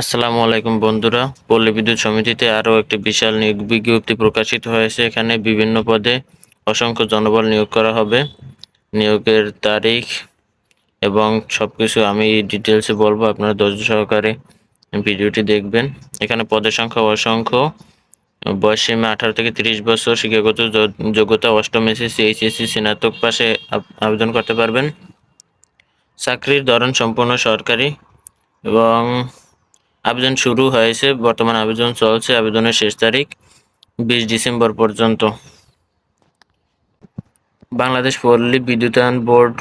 আসসালামু আলাইকুম বন্ধুরা। পল্লী বিদ্যুৎ সমিতিতে আরও একটি বিশাল নিয়োগ বিজ্ঞপ্তি প্রকাশিত হয়েছে। এখানে বিভিন্ন পদে অসংখ্য জনবল নিয়োগ করা হবে। নিয়োগের তারিখ এবং সব কিছু আমি ডিটেলসে বলব, আপনারা ধৈর্য সহকারে ভিডিওটি দেখবেন। এখানে পদের সংখ্যা অসংখ্য। বয়স সীমা আঠারো থেকে তিরিশ বছর, শিক্ষাগত যোগ্যতা অষ্টম এসএসসি, এইচএসসি, স্নাতক পাশে আবেদন করতে পারবেন। চাকরির ধরন সম্পূর্ণ সরকারি এবং আবেদন শুরু হয়েছে, বর্তমান আবেদন চলছে, আবেদনের শেষ তারিখ বিশ ডিসেম্বর পর্যন্ত। বাংলাদেশ পল্লী বিদ্যুতায়ন বোর্ড,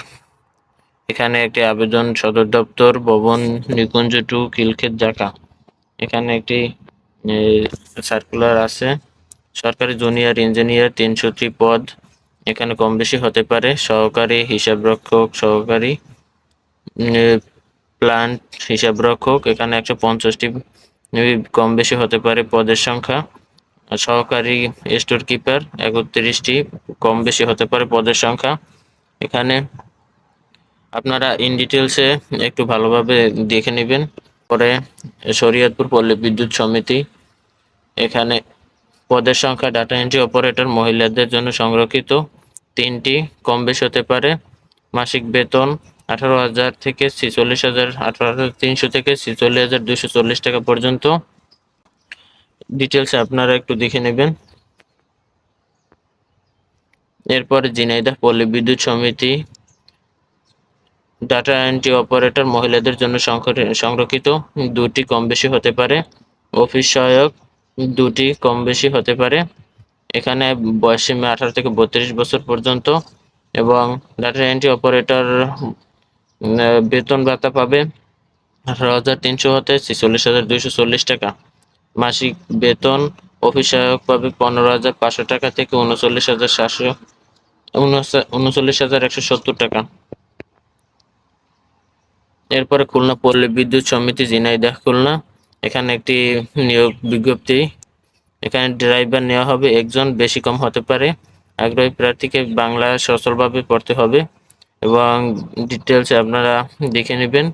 এখানে একটি আবেদন সদর দপ্তর, ভবন, নিকুঞ্জ টু কিলক্ষেত ঢাকা। এখানে একটি সার্কুলার আছে। সরকারি জুনিয়র ইঞ্জিনিয়ার তিনশো পদ, এখানে কম বেশি হতে পারে। সহকারী হিসাবরক্ষক সহকারী প্লান্ট হিসাবরক্ষক এখানে একশো পঞ্চাশটি কম বেশি হতে পারে পদের সংখ্যা। সহকারী স্টোর কিপার একত্রিশটি, কম বেশি হতে পারে পদের সংখ্যা। এখানে আপনারা ইন ডিটেলসে একটু ভালোভাবে দেখে নেবেন। পরে শরীয়তপুর পল্লী বিদ্যুৎ সমিতি, এখানে পদের সংখ্যা ডাটা এন্ট্রি অপারেটর মহিলাদের জন্য সংরক্ষিত। তিনটি কম বেশি হতে পারে। মাসিক বেতন আঠারো হাজার থেকে ছিচল্লিশ হাজার, আঠারো হাজার তিনশো থেকে ছিচল্লিশ হাজার দুশো চল্লিশ টাকা পর্যন্ত। ডিটেলস আপনারা একটু দেখে নেবেন। এরপরে জিনাইদা পল্লী বিদ্যুৎ সমিতি ডাটা এন্ট্রি অপারেটর মহিলাদের জন্য সংরক্ষিত, দুটি কম বেশি হতে পারে। অফিস সহায়ক, দুটি কম বেশি হতে পারে। এখানে বয়সী আঠারো থেকে বত্রিশ বছর পর্যন্ত এবং ডাটা এন্ট্রি অপারেটর বেতন ভাতা পাবে আঠারো হাজার তিনশো হতে ছেচল্লিশ হাজার দুইশো চল্লিশ টাকা। মাসিক বেতন অফিস সহায়ক পাবে পনেরো হাজার পাঁচশো টাকা থেকে উনচল্লিশ হাজার সাতশো উনচল্লিশ হাজার একশো সত্তর টাকা। এরপরে খুলনা পল্লী বিদ্যুৎ সমিতি ঝিনাইদহ খুলনা, এখানে একটি নিয়োগ বিজ্ঞপ্তি। এখানে ড্রাইভার নেওয়া হবে, একজন বেশি কম হতে পারে। আগ্রহী প্রার্থীকে বাংলা সচলভাবে পড়তে হবে। এবং ডিটেলস আপনারা দেখে নেবেন।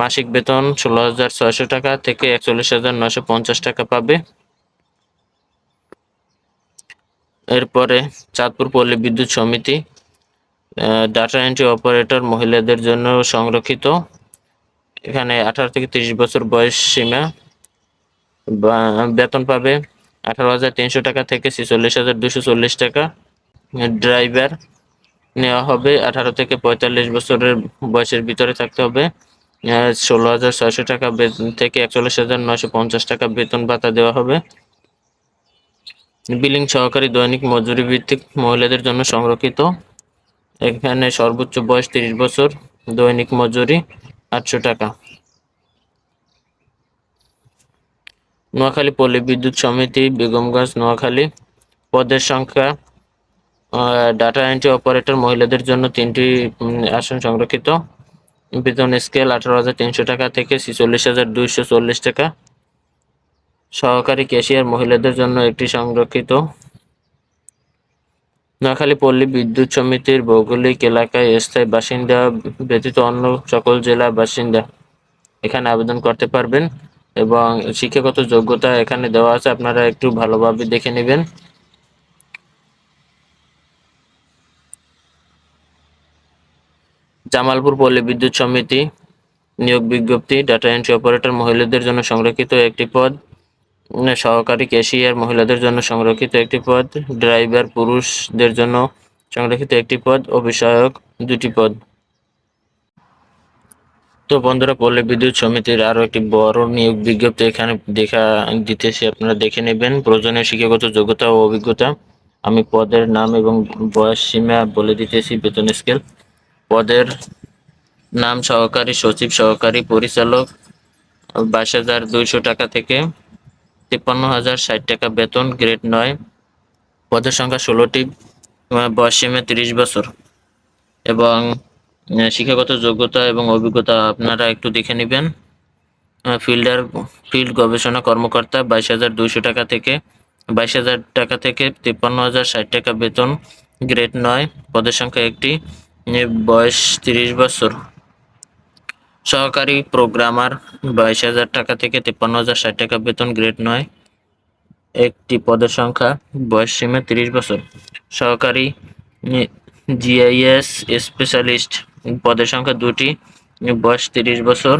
মাসিক বেতন ষোলো হাজার ছয়শো টাকা থেকে একচল্লিশ হাজার নশো পঞ্চাশ টাকা পাবে। এরপরে চাঁদপুর পল্লী বিদ্যুৎ সমিতি ডাটা এন্ট্রি অপারেটর মহিলাদের জন্য সংরক্ষিত। এখানে আঠারো থেকে তিরিশ বছর বয়স সীমা। বেতন পাবে আঠারো হাজার তিনশো টাকা থেকে ছেচল্লিশ হাজার দুশো চল্লিশ টাকা। ড্রাইভার নেওয়া হবে। আঠারো থেকে পঁয়তাল্লিশ বছরের বয়সের ভিতরে থাকতে হবে। ষোলো হাজার ছয়শো টাকা বেতন থেকে একচল্লিশ হাজার নয়শো পঞ্চাশ টাকা বেতন ভাতা দেওয়া হবে। বিলিং সহকারী দৈনিক মজুরি ভিত্তিক মহিলাদের জন্য সংরক্ষিত। এখানে সর্বোচ্চ বয়স তিরিশ বছর, দৈনিক মজুরি আটশো টাকা। নোয়াখালী পল্লী বিদ্যুৎ সমিতি, বেগমগঞ্জ, নোয়াখালী। পদের সংখ্যা ডাটা এন্ট্রি অপারেটর মহিলাদের জন্য তিনটি আসন সংরক্ষিত। বেতন স্কেল আঠারো হাজার তিনশো টাকা থেকে ছেচল্লিশ হাজার দুইশো চল্লিশ টাকা। সহকারী ক্যাশিয়ার মহিলাদের জন্য একটি সংরক্ষিত। নোয়াখালী পল্লী বিদ্যুৎ সমিতির ভৌগোলিক এলাকায় স্থায়ী বাসিন্দা ব্যতীত অন্য সকল জেলার বাসিন্দা এখানে আবেদন করতে পারবেন এবং শিক্ষাগত যোগ্যতা এখানে দেওয়া আছে। আপনারা একটু ভালোভাবে দেখে নেবেন। জামালপুর পল্লী বিদ্যুৎ সমিতি নিয়োগ বিজ্ঞপ্তি ডাটা এন্ট্রি অপারেটর মহিলাদের জন্য সংরক্ষিত একটি পদ সহকারী ক্যাশিয়ার মহিলাদের জন্য সংরক্ষিত একটি পদ ড্রাইভার পুরুষদের জন্য সংরক্ষিত একটি পদ অভিষয়ক দুটি পদ। তো বন্ধুরা, পল্লী বিদ্যুৎ সমিতির আরও একটি বড় নিয়োগ বিজ্ঞপ্তি এখানে দেখা দিতেছি, আপনারা দেখে নেবেন। প্রয়োজনীয় শিক্ষাগত যোগ্যতা ও অভিজ্ঞতা, আমি পদের নাম এবং বয়স সীমা বলে দিতেছি, বেতন স্কেল পদের নাম সহকারী, সচিব সহকারী পরিচালক, বাইশ হাজার দুইশো টাকা থেকে তিপ্পান্ন হাজার ষাট টাকা বেতন, গ্রেড নয়। পদের সংখ্যা ষোলোটি বয়স সীমা তিরিশ বছর। এবং শিক্ষাগত যোগ্যতা এবং অভিজ্ঞতা আপনারা একটু দেখে নেবেন। ফিল্ডার, ফিল্ড গবেষণা কর্মকর্তা, বাইশ হাজার দুইশো টাকা থেকে, বাইশ হাজার টাকা থেকে তিপ্পান্ন হাজার ষাট টাকা বেতন, গ্রেড নয়। পদের সংখ্যা একটি বয়স তিরিশ বছর। সহকারী প্রোগ্রামার, বাইশ হাজার টাকা থেকে তিপ্পান্ন হাজার ষাট টাকা বেতন, গ্রেড নয়। একটি পদের সংখ্যা, বয়স সীমা তিরিশ বছর। সহকারী জিআইএস স্পেশালিস্ট, পদের সংখ্যা দুটি, বয়স তিরিশ বছর।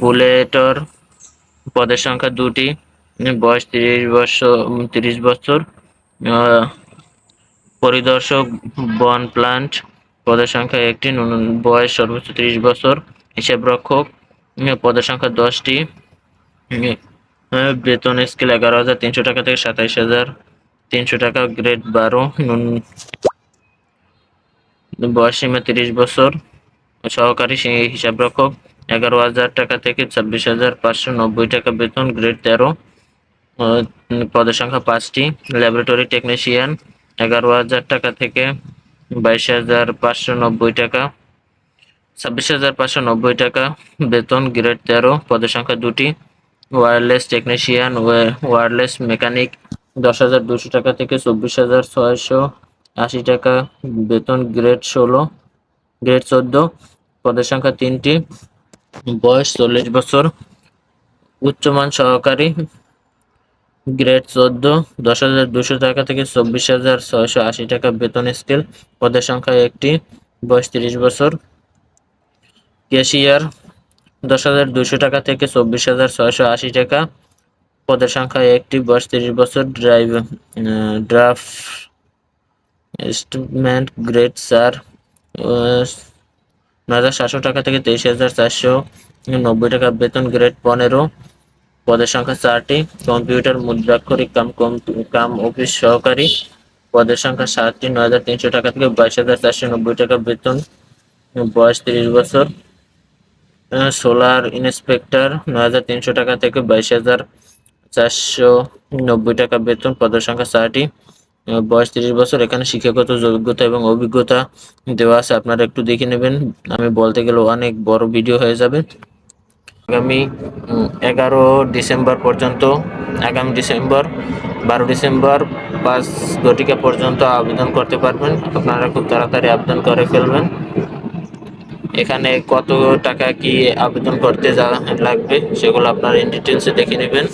বুলেটর, পদের সংখ্যা দুটি, বয়স তিরিশ বছর তিরিশ বছর। পরিদর্শক, বন প্লান্ট পদের সংখ্যা একটি বয়স সর্বোচ্চ তিরিশ বছর, হিসাব রক্ষক পদের সংখ্যা দশটি বেতন স্কেল এগারো হাজার তিনশো টাকা থেকে সাতাইশ হাজার তিনশো টাকা গ্রেড বারো বয়স সীমা তিরিশ বছর, সহকারী হিসাবরক্ষক এগারো হাজার টাকা থেকে ছাব্বিশ হাজার পাঁচশো নব্বই টাকা বেতন গ্রেড তেরো পদের সংখ্যা পাঁচটি ল্যাবরেটরি টেকনিশিয়ান এগারো হাজার টাকা থেকে বাইশ হাজার পাঁচশো নব্বই টাকা, ছাব্বিশ হাজার পাঁচশো নব্বই টাকা, বেতন গ্রেড তেরো, পদের সংখ্যা দুটি ওয়্যারলেস টেকনিশিয়ান ওয়্যারলেস মেকানিক, দশ হাজার দুশো টাকা থেকে চব্বিশ হাজার ছয়শো আশি টাকা, বেতন গ্রেড ষোলো, গ্রেড চোদ্দ, পদের সংখ্যা তিনটি, বয়স চল্লিশ বছর, উচ্চমান সহকারী গ্রেড চোদ্দ, দশ হাজার দুশো টাকা থেকে চব্বিশ হাজার ছয়শো আশি টাকা বেতন স্কেল। পদের সংখ্যা একটি, বয়স তিরিশ বছর। ক্যাশিয়ার, দশ হাজার দুশো টাকা থেকে চব্বিশ হাজার ছয়শো আশি টাকা। পদের সংখ্যা একটি, বয়স তিরিশ বছর। ড্রাইভ ড্রাফট এস্টিমেন্ট গ্রেড চার নয় হাজার সাতশো টাকা থেকে তেইশ হাজার চারশো নব্বই টাকা। বেতন গ্রেড পনেরো পদের সংখ্যা চারটি। কম্পিউটার মুদ্রাক্ষরিক কাম কম- অফিস সহকারী। পদের সংখ্যা সাতটি, নয় হাজার তিনশো টাকা থেকে বাইশ হাজার চারশো নব্বই টাকা বেতন। বয়স তিরিশ বছর। সোলার ইন্সপেক্টর, নয় হাজার তিনশো টাকা থেকে বাইশ হাজার চারশো নব্বই টাকা বেতন। পদের সংখ্যা চারটি। বয়স তিরিশ বছর। এখানে শিক্ষাগত যোগ্যতা এবং অভিজ্ঞতা দেওয়া আছে। আপনারা একটু দেখে নেবেন। আমি বলতে গেলে অনেক বড় ভিডিও হয়ে যাবে। আগামী এগারো ডিসেম্বর পর্যন্ত, আগামী ডিসেম্বর, বারো ডিসেম্বর, পাঁচ ঘটিকা পর্যন্ত আবেদন করতে পারবেন। আপনারা খুব তাড়াতাড়ি আবেদন করে ফেলবেন। এখানে কত টাকা কি আবেদন করতে যা লাগবে, সেগুলো আপনারা ইন ডিটেলসে দেখে নেবেন।